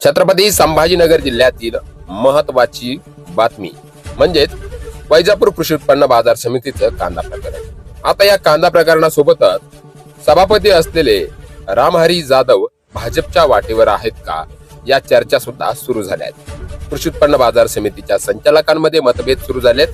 छत्रपती संभाजीनगर जिल्ह्यातील महत्वाची बातमी म्हणजेच वैजापूर कृषी उत्पन्न बाजार समितीचं कांदा प्रकरण. आता या कांदा प्रकरणासोबतच सभापती असलेले रामहरी जाधव भाजपच्या वाटेवर आहेत का? या चर्चा सुद्धा सुरू झाल्या आहेत कृषी उत्पन्न बाजार समितीच्या संचालकांमध्ये मतभेद सुरू झालेत.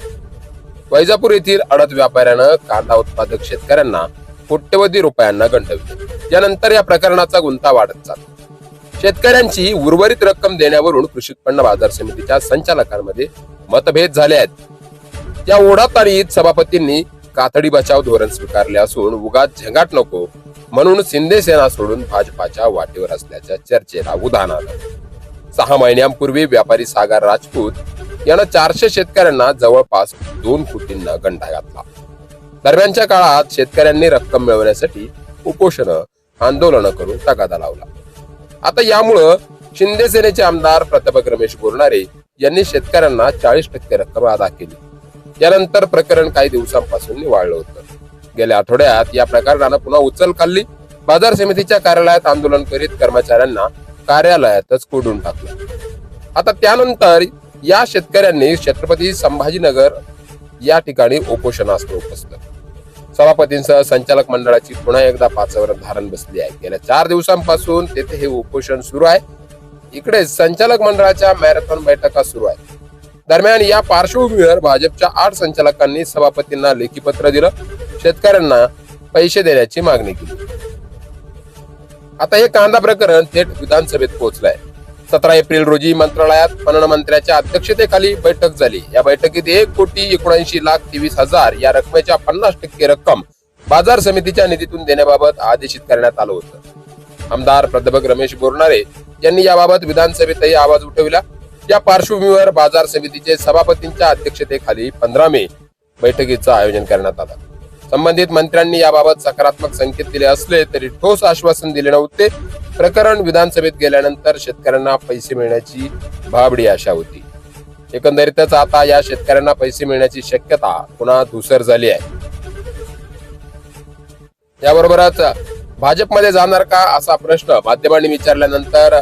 वैजापूर येथील अडत व्यापाऱ्यानं कांदा उत्पादक शेतकऱ्यांना कोट्यवधी रुपयांना गंडविले यानंतर या प्रकरणाचा गुंता वाढत चालला. शेतकऱ्यांची उर्वरित रक्कम देण्यावरून कृषी उत्पन्न बाजार समितीच्या संचालकांमध्ये मतभेद झाले आहेत. या ओढातारीत सभापतींनी कातडी बचाव धोरण स्वीकारले असून उगाच झंगाट नको म्हणून शिंदे सेना सोडून भाजपाच्या वाटेवर असल्याच्या चर्चेला उदाहरण आलं. सहा महिन्यांपूर्वी व्यापारी सागर राजपूत यानं चारशे शेतकऱ्यांना जवळपास दोन कोटींना गंडा घातला. दरम्यानच्या काळात शेतकऱ्यांनी रक्कम मिळवण्यासाठी उपोषण आंदोलन करून तगादा लावला. आता यामुळं शिंदे सेनेचे आमदार प्राध्यापक रमेश बोरणारे यांनी शेतकऱ्यांना चाळीस टक्के रक्कम अदा केली. यानंतर प्रकरण काही दिवसांपासून निवाळलं होतं. गेल्या आठवड्यात या प्रकरणानं पुन्हा उचल खाल्ली. बाजार समितीच्या कार्यालयात आंदोलन करीत कर्मचाऱ्यांना कार्यालयातच कोडून टाकलं. आता त्यानंतर या शेतकऱ्यांनी छत्रपती संभाजीनगर या ठिकाणी उपोषणास्त्र उपसलं सभापतींसह संचालक मंडळाची पुन्हा एकदा पाचावर धारण बसली आहे. गेल्या चार दिवसांपासून तेथे हे उपोषण सुरू आहे. इकडे संचालक मंडळाच्या मॅरेथॉन बैठका सुरू आहे दरम्यान या पार्श्वभूमीवर भाजपच्या आठ संचालकांनी सभापतींना लेखी पत्र दिलं. शेतकऱ्यांना पैसे देण्याची मागणी केली. आता हे कांदा प्रकरण थेट विधानसभेत पोहोचलंय. सतरा एप्रिल रोजी मंत्रालयात पणनमंत्र्याच्या अध्यक्षतेखाली बैठक झाली. या बैठकीत एक कोटी एकोणऐंशी लाख तेवीस हजार या रकमेच्या पन्नास टक्के रक्कम बाजार समितीच्या निधीतून देण्याबाबत आदेशित करण्यात आलं होतं. आमदार प्राध्यापक रमेश बोरणारे यांनी याबाबत विधानसभेतही आवाज उठविला. या पार्श्वभूमीवर बाजार समितीचे सभापतींच्या अध्यक्षतेखाली पंधरा मे बैठकीचं आयोजन करण्यात आलं. संबंधित मंत्र्यांनी याबाबत सकारात्मक संकेत दिले असले तरी ठोस आश्वासन दिले नव्हते. प्रकरण विधानसभेत गेल्यानंतर शेतकऱ्यांना पैसे मिळण्याची भाबडी आशा होती. एकंदरीतच आता या शेतकऱ्यांना पैसे मिळण्याची शक्यता पुन्हा धुसर झाली आहे. याबरोबरच भाजपमध्ये जाणार का असा प्रश्न माध्यमांनी विचारल्यानंतर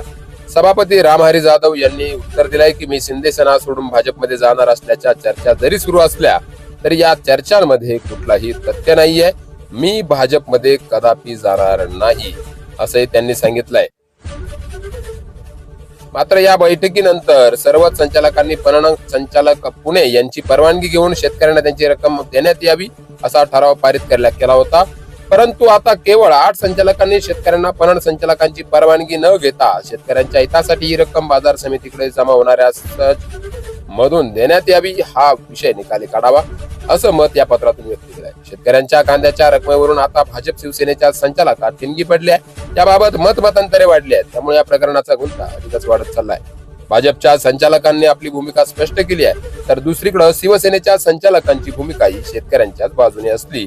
सभापती रामहरी जाधव यांनी उत्तर दिलंय की मी शिंदे सेना सोडून भाजपमध्ये जाणार असल्याच्या चर्चा जरी सुरू असल्या तरी या चर्चांमध्ये कुठलाही तथ्य नाहीये. मी भाजपमध्ये कदापि जाणार नाही. असंही त्यांनी सांगितलंय. मात्र या बैठकीनंतर सर्वच संचालकांनी पणन संचालक पुणे यांची परवानगी घेऊन शेतकऱ्यांना त्यांची रक्कम देण्यात यावी असा ठराव पारित करण्यात केला होता. परंतु आता केवळ आठ संचालकांनी शेतकऱ्यांना पणन संचालकांची परवानगी न घेता शेतकऱ्यांच्या हितासाठी ही रक्कम बाजार समितीकडे जमा होणाऱ्या मधून देण्यात यावी हा विषय निकाली काढावा असं मत या पत्रातून व्यक्त केलं आहे शेतकऱ्यांच्या कांद्याच्या रकमेवरून आता भाजप शिवसेनेच्या संचालकात ठिणगी पडली आहे. त्याबाबत मत मतांतरे वाढली आहेत. त्यामुळे या प्रकरणाचा गुंता अधिकच वाढत चाललाय. भाजपच्या संचालकांनी आपली भूमिका स्पष्ट केली आहे. तर दुसरीकडे शिवसेनेच्या संचालकांची भूमिका ही शेतकऱ्यांच्याच बाजूने असली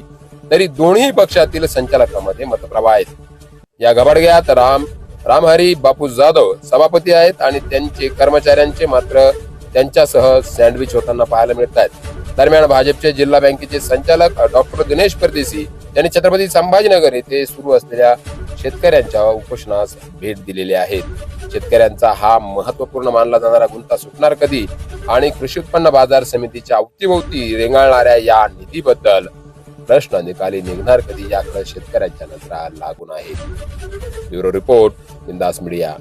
तरी दोन्ही पक्षातील संचालकांमध्ये मतप्रवाह आहेत या गबाडग्यात राम रामहरी बापू जाधव सभापती आहेत आणि त्यांचे कर्मचाऱ्यांचे मात्र त्यांच्यासह सँडविच होताना पाहायला मिळत आहेत दरम्यान भाजपचे जिल्हा बँकेचे संचालक डॉक्टर दिनेश परदेशी यांनी छत्रपती संभाजीनगर येथे सुरू असलेल्या शेतकऱ्यांच्या उपोषणास भेट दिलेली आहे. शेतकऱ्यांचा हा महत्त्वपूर्ण मानला जाणारा गुंता सुटणार कधी आणि कृषी उत्पन्न बाजार समितीच्या अवतीभोवती रेंगाळणाऱ्या या निधीबद्दल प्रश्न निकाली निघणार कधी याकडे शेतकऱ्यांच्या नजरा लागून आहेत. Bureau report Bindaas media.